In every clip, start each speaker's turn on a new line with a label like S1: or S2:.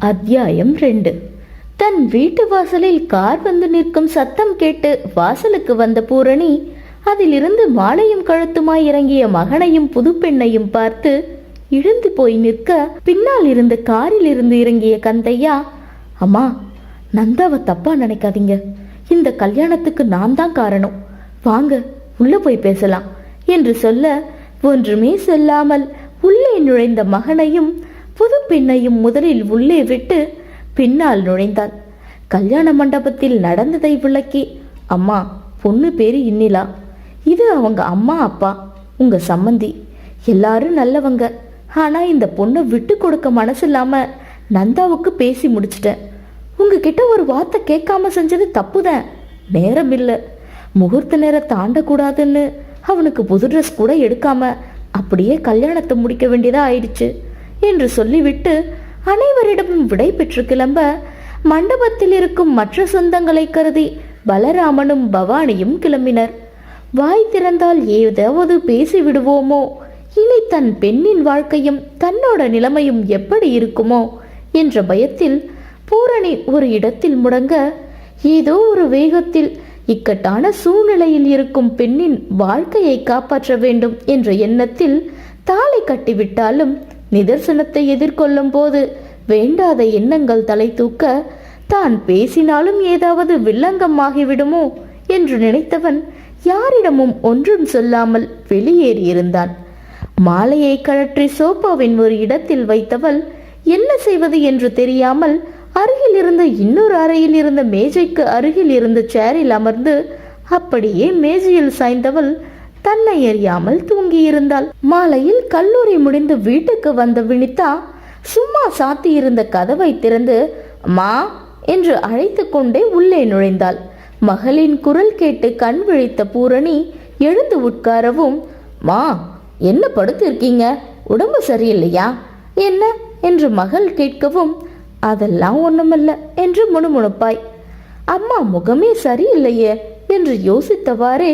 S1: அத்தியாயம் ரெண்டு. தன் வீட்டு வாசலில் கார் வந்து நிற்கும் சத்தம் கேட்டு வாசலுக்கு வந்த பூரணி அதிலிருந்து மாலையும் கழுத்துமாய் இறங்கிய மகனையும் புதுப்பெண்ணையும் பார்த்து இழுந்து போய் நிற்க பின்னால் இருந்த காரில் இருந்து இறங்கிய கந்தையா அம்மா நந்தாவை தப்பா நினைக்காதீங்க. இந்த கல்யாணத்துக்கு நான் தான் காரணம். வாங்க உள்ள போய் பேசலாம் என்று சொல்ல ஒன்றுமே சொல்லாமல் உள்ளே நுழைந்த மகனையும் புது பெண்ணையும் முதலில் உள்ளே விட்டு பின்னால் நுழைந்தாள் கல்யாண மண்டபத்தில் நடந்ததை விளக்கி அம்மா பொண்ணு பேரு இன்னிலா. இது அவங்க அம்மா அப்பா உங்க சம்மந்தி. எல்லாரும் நல்லவங்க. ஆனா இந்த பொண்ணை விட்டு கொடுக்க மனசு இல்லாம நந்தாவுக்கு பேசி முடிச்சிட்டேன். உங்ககிட்ட ஒரு வார்த்தை கேட்காம செஞ்சது தப்புதான். நேரம் இல்லை. முகூர்த்த நேரம் தாண்டக்கூடாதுன்னு அவனுக்கு புது ட்ரெஸ் கூட எடுக்காம அப்படியே கல்யாணத்தை முடிக்க வேண்டியதா ஆயிடுச்சு. என்று சொல்லிவிட்டு அனைவரிடமும் விடை பெற்று கிளம்ப மண்டபத்தில் இருக்கும் மற்ற சொந்தங்களை கருதி பலராமனும் பவானியும் கிளம்பினர். வாய் திறந்தால் ஏதாவது பேசி விடுவோமோ இனி தன் பெண்ணின் வாழ்க்கையும் தன்னோட நிலைமையும் எப்படி இருக்குமோ? என்ற பயத்தில் பூரணி ஒரு இடத்தில் முடங்க ஏதோ ஒரு வேகத்தில் இக்கட்டான சூழ்நிலையில் இருக்கும் பெண்ணின் வாழ்க்கையை காப்பாற்ற வேண்டும் என்ற எண்ணத்தில் தாளை கட்டிவிட்டாலும் நிதர்சனத்தை எதிர்கொள்ளும் போது வேண்டாத எண்ணங்கள் தலை தூக்க தான் பேசினாலும் ஏதாவது வில்லங்கமாகிவிடுமோ? என்று நினைத்தவன் யாரிடமும் ஒன்றும் சொல்லாமல் வெளியேறியிருந்தான் மாலையை கழற்றி சோபாவின் ஒரு இடத்தில் வைத்தவள் என்ன செய்வது என்று தெரியாமல் அருகில் இருந்த இன்னொரு அறையில் இருந்த மேஜைக்கு அருகில் இருந்த சேரில் அமர்ந்து அப்படியே மேஜையில் சாய்ந்தவள் தன்னை எறியாமல் தூங்கியிருந்தாள். மாலையில் கல்லூரி முடிந்து வீட்டுக்கு வந்த வினிதா சும்மா சாத்தியிருந்த கதவை திறந்து மா என்று அழைத்து கொண்டே உள்ளே நுழைந்தாள். மகளின் குரல் கேட்டு கண் விழித்த பூரணி எழுந்து உட்காரவும் மா என்ன படுத்திருக்கீங்க? உடம்பு சரியில்லையா? என்ன? என்று மகள் கேட்கவும் அதெல்லாம் ஒண்ணுமில்ல என்று முணுமுணுப்பாய். அம்மா முகமே சரியில்லையே. என்று யோசித்தவாறே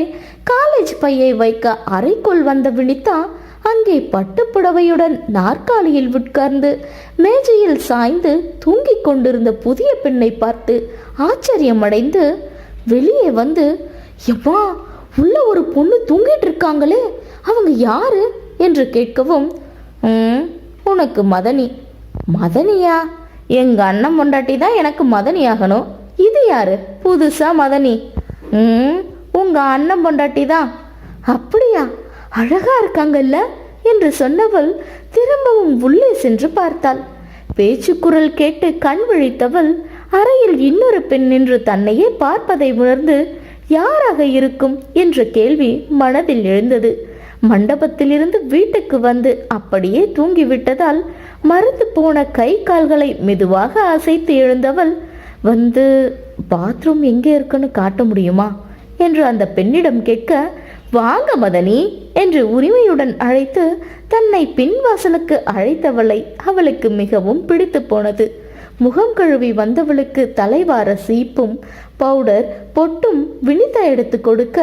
S1: காலேஜ் பையை வைக்க அறைக்குள் வந்த வினிதா அங்கே பட்டுப்புடவையுடன் நாற்காலியில் உட்கார்ந்து மேஜையில் சாய்ந்து தூங்கிக் கொண்டிருந்த புதிய பெண்ணை பார்த்து ஆச்சரியமடைந்து வெளியே வந்து எம்மா உள்ள ஒரு பொண்ணு தூங்கிட்டு இருக்காங்களே அவங்க யாரு? என்று கேட்கவும் உனக்கு மதனி. மதனியா? எங்க அண்ணன் பொண்டாட்டி தான் எனக்கு மதனி ஆகணும் இது யாரு? புதுசா மதனி. ம் உங்கள் அண்ணன் பொண்டாட்டி தான் அப்படியா? அழகா இருக்காங்கல்ல? என்று சொன்னவள் திரும்பவும் உள்ளே சென்று பார்த்தாள். பேச்சுக்குரல் கேட்டு கண் விழித்தவள் அறையில் இன்னொரு பெண் நின்று தன்னையே பார்ப்பதை உணர்ந்து யாராக இருக்கும்? என்ற கேள்வி மனதில் எழுந்தது. மண்டபத்திலிருந்து வீட்டுக்கு வந்து அப்படியே தூங்கிவிட்டதால் மறந்து போன கை கால்களை மெதுவாக அசைத்து எழுந்தவள் வந்து பாத்ரூம் எங்கே இருக்குன்னு காட்ட முடியுமா? என்று அந்த பெண்ணிடம் கேட்க வாங்க மதனி என்று உரிமையுடன் அழைத்து தன்னை பின்வாசலுக்கு அழைத்தவளை அவளுக்கு மிகவும் பிடித்து போனது. முகம் கழுவி வந்தவளுக்கு தலைவார சீப்பும் பவுடர் பொட்டும் வினிதா எடுத்து கொடுக்க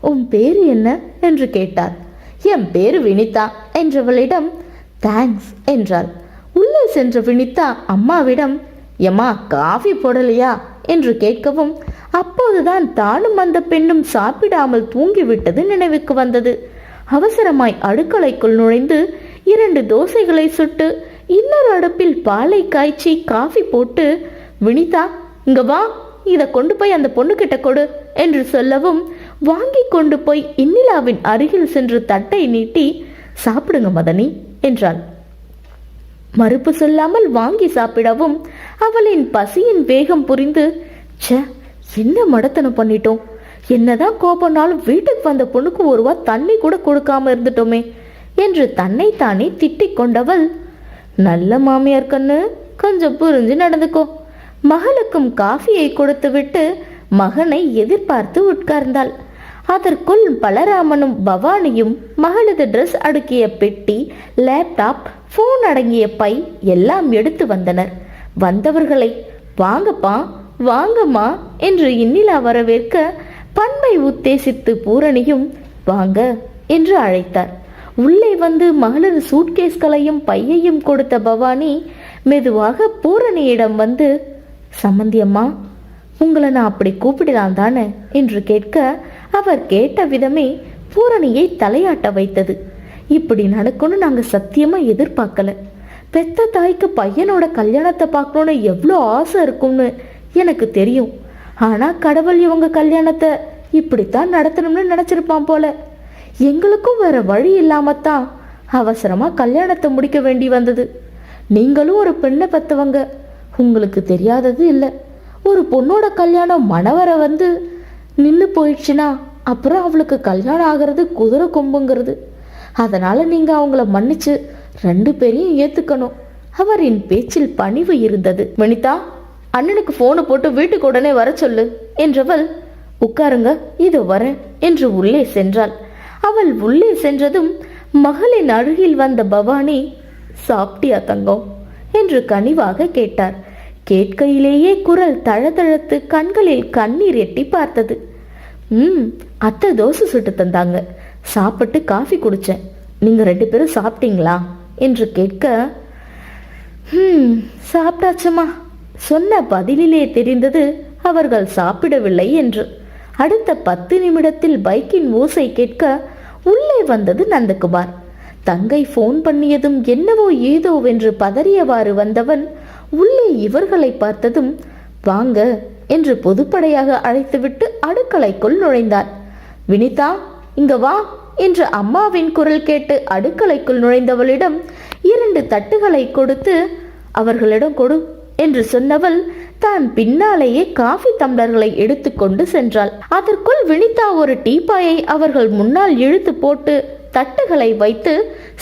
S1: உன் பேரு என்ன? என்று கேட்டார். என் பேரு வினிதா என்றவளிடம் தேங்க்ஸ் என்றாள். உள்ளே சென்ற வினிதா அம்மாவிடம் எம்மா காஃபி போடலையா? என்று கேட்கவும் அப்போதுதான் தானும் அந்த பெண்ணும் சாப்பிடாமல் தூங்கிவிட்டது நினைவுக்கு வந்தது. அவசரமாய் அடுக்கலைக்குள் நுழைந்து இரண்டு தோசைகளை சுட்டு இன்னொரு அடுப்பில் பாலை காய்ச்சி காஃபி போட்டு வினிதா இங்க வா இதை கொண்டு போய் அந்த பொண்ணுக்கிட்ட கொடு என்று சொல்லவும் வாங்கி கொண்டு போய் இன்னிலாவின் அருகில் சென்று தட்டை நீட்டி சாப்பிடுங்க மதனி என்றாள். மறுப்பு சொல்லாமல் வாங்கி சாப்பிடவும் அவளின் பசியின் வேகம் புரிந்து ச என்ன மடத்தனம் பண்ணிட்டோம்? என்னதான் கோபம்னாலும் வீட்டுக்கு வந்த பொண்ணுக்கு ஒருவா தண்ணி கூட கொடுக்காம இருந்துட்டோமே என்று தன்னைத்தானே திட்டிக் கொண்டவள் நல்ல மாமியார் கண்ணு கொஞ்சம் புரிஞ்சு நடந்துக்கோ. மகளுக்கும் காஃபியை கொடுத்துவிட்டு மகனை எதிர்பார்த்து உட்கார்ந்தாள். அதற்குள் பலராமனும் பவானியும் மகளது ட்ரெஸ் அடுக்கிய பெட்டி லேப்டாப் ஃபோன் அடங்கிய பை எல்லாம் எடுத்து வந்தனர். வந்தவர்களை வாங்கப்பா வாங்கம்மா என்று இன்னிலா வரவேற்க பண்பை உத்தேசித்து பூரணியும் வாங்க என்று அழைத்தார். உள்ளே வந்து மகளது சூட்கேஸ்களையும் பையையும் கொடுத்த பவானி மெதுவாக பூரணியிடம் வந்து சமந்தியம்மா உங்களை நான் அப்படி கூப்பிடலாம் தானே என்று கேட்க அவர் கேட்ட விதமே பூரணியை தலையாட்ட வைத்தது. இப்படி நடக்கும்னு நாங்கள் சத்தியமாக எதிர்பார்க்கல. பெத்த தாய்க்கு பையனோட கல்யாணத்தை பார்க்கணுன்னு எவ்வளோ ஆசை இருக்கும்னு எனக்கு தெரியும். ஆனால் கடவுள் இவங்க கல்யாணத்தை இப்படித்தான் நடத்தணும்னு நினச்சிருப்பான் போல. எங்களுக்கும் வேற வழி இல்லாமத்தான் அவசரமாக கல்யாணத்தை முடிக்க வேண்டி வந்தது. நீங்களும் ஒரு பெண்ணை பெற்றவங்க உங்களுக்கு தெரியாதது இல்லை. ஒரு பொண்ணோட கல்யாணம் மணவரை வந்து நின்று போயிடுச்சுன்னா அப்புறம் அவளுக்கு கல்யாணம் ஆகிறது குதிரை கொம்புங்கிறது. அதனால் நீங்கள் அவங்கள மன்னிச்சு ரெண்டு பேரையும் ஏற்றுக்கணும் அவரின் பேச்சில் பணிவு இருந்தது. வனிதா அண்ணனுக்கு ஃபோனை போட்டு வீட்டுக்கு உடனே வர சொல்லு என்றவள் உட்காருங்க இது வரேன் என்று உள்ளே சென்றாள். அவள் உள்ளே சென்றதும் மகளின் அருகில் வந்த பவானி சாப்பிட்டியா தங்கம்? என்று கனிவாக கேட்டார். கேட்கையிலேயே குரல் தழதழத்து கண்களில் கண்ணீர் எட்டி பார்த்தது. ம் அத்தை தோசை சுட்டு தந்தாங்க. சாப்பிட்டு காஃபி குடித்தேன் நீங்கள் ரெண்டு பேரும் சாப்பிட்டீங்களா? என்று கேட்க ம் சாப்பிட்டாச்சுமா. சொன்ன பதிலிலே தெரிந்தது அவர்கள் சாப்பிடவில்லை என்று. அடுத்த பத்து நிமிடத்தில் பைக்கின் ஓசை கேட்க உள்ளே வந்தது நந்தகுமார். தங்கை ஃபோன் பண்ணியதும் என்னவோ ஏதோ வென்று பதறியவாறு வந்தவன் உள்ளே இவர்களை பார்த்ததும் வாங்க என்று பொதுப்படையாக அழைத்துவிட்டு அடுக்கலைக்குள் நுழைந்தார். வினிதா இங்க வா என்று அம்மாவின் குரல் கேட்டு அடுக்கலைக்குள் நுழைந்தவளிடம் இரண்டு தட்டுகளை கொடுத்து அவர்களிடம் கொடு என்று சொன்னவள் தான் பின்னாலேயே காஃபி தம்ளர்களை எடுத்துக்கொண்டு சென்றாள். அதற்குள் வினிதா ஒரு டீப்பாயை அவர்கள் முன்னால் இழுத்து போட்டு தட்டுகளை வைத்து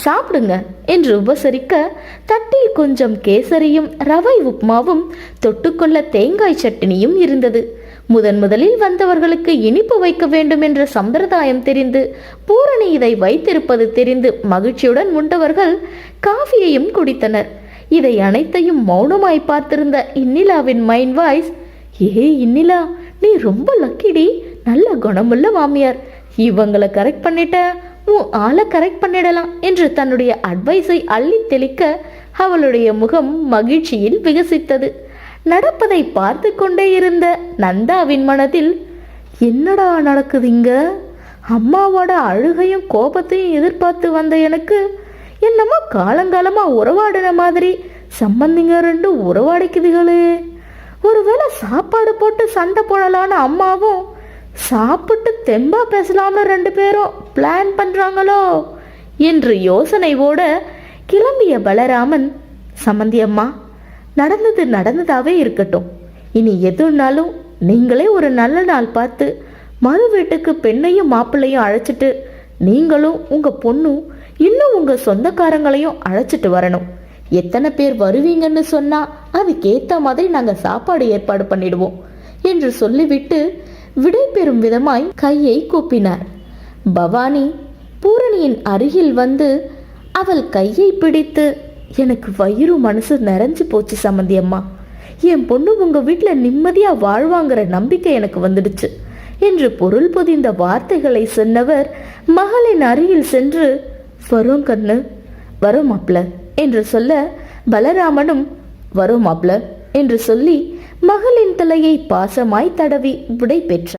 S1: சாப்பிடுங்க என்று உபசரிக்க தட்டில் கொஞ்சம் கேசரியும் ரவை உப்மாவும் தொட்டுக்கொள்ள தேங்காய் சட்னியும் இருந்தது. முதன் முதலில் வந்தவர்களுக்கு இனிப்பு வைக்க வேண்டும் என்ற சம்பிரதாயம் தெரிந்து பூரணி இதை வைத்திருப்பது தெரிந்து மகிழ்ச்சியுடன் உண்டவர்கள் காஃபியையும் குடித்தனர். இதை அனைத்தையும் மௌனமாய் பார்த்திருந்த இன்னிலாவின் மைண்ட் வாய்ஸ் ஏ இன்னிலா நீ ரொம்ப லக்கிடி நல்ல குணமுள்ள மாமியார். இவங்களை கரெக்ட் பண்ணிட்ட உன் ஆளை கரெக்ட் பண்ணிடலாம் என்று தன்னுடைய அட்வைஸை அள்ளி தெளிக்க அவளுடைய முகம் மகிழ்ச்சியில் விகசித்தது. நடப்பதை பார்த்து கொண்டே இருந்த நந்தாவின் மனதில் என்னடா நடக்குது இங்க? அம்மாவோட அழுகையும் கோபத்தையும் எதிர்பார்த்து வந்த எனக்கு என்னமோ காலங்காலமா உறவாடின மாதிரி சம்பந்திங்க ரெண்டும் உறவாடிக்குதுகளே. ஒருவேளை சாப்பாடு போட்டு சண்டை போடலான்னு அம்மாவும் சாப்பிட்டு தெம்பா பேசலாம்னு ரெண்டு பேரும் பிளான் பண்ணுறாங்களோ என்று யோசனையோட கிளம்பிய பலராமன் சம்மந்தி அம்மா நடந்தது நடந்ததாவே இருக்கட்டும். இனி எதுனாலும் நீங்களே ஒரு நல்ல நாள் பார்த்து மறு வீட்டுக்கு பெண்ணையும் மாப்பிள்ளையும் அழைச்சிட்டு நீங்களும் உங்கள் பொண்ணும் இன்னும் உங்கள் சொந்தக்காரங்களையும் அழைச்சிட்டு வரணும். எத்தனை பேர் வருவீங்கன்னு சொன்னால் அதுக்கேற்ற மாதிரி நாங்கள் சாப்பாடு ஏற்பாடு பண்ணிடுவோம் என்று சொல்லிவிட்டு விடை பெறும் விதமாய் கையை கூப்பினார். பவானி பூரணியின் அருகில் வந்து அவள் கையை பிடித்து எனக்கு வயிறு மனசு நிறைஞ்சு போச்சு சம்மந்தி அம்மா. என் பொண்ணு உங்கள் வீட்டில் நிம்மதியாக வாழ்வாங்கிற நம்பிக்கை எனக்கு வந்துடுச்சு என்று பொருள் பொதிந்த வார்த்தைகளை சொன்னவர் மகளின் அருகில் சென்று வரும் கண்ணு வரும் மாப்ள என்று சொல்ல பலராமனும் வரும் மாப்ள என்று சொல்லி மகளின் தலையை பாசமாய் தடவி விடை பெற்றார்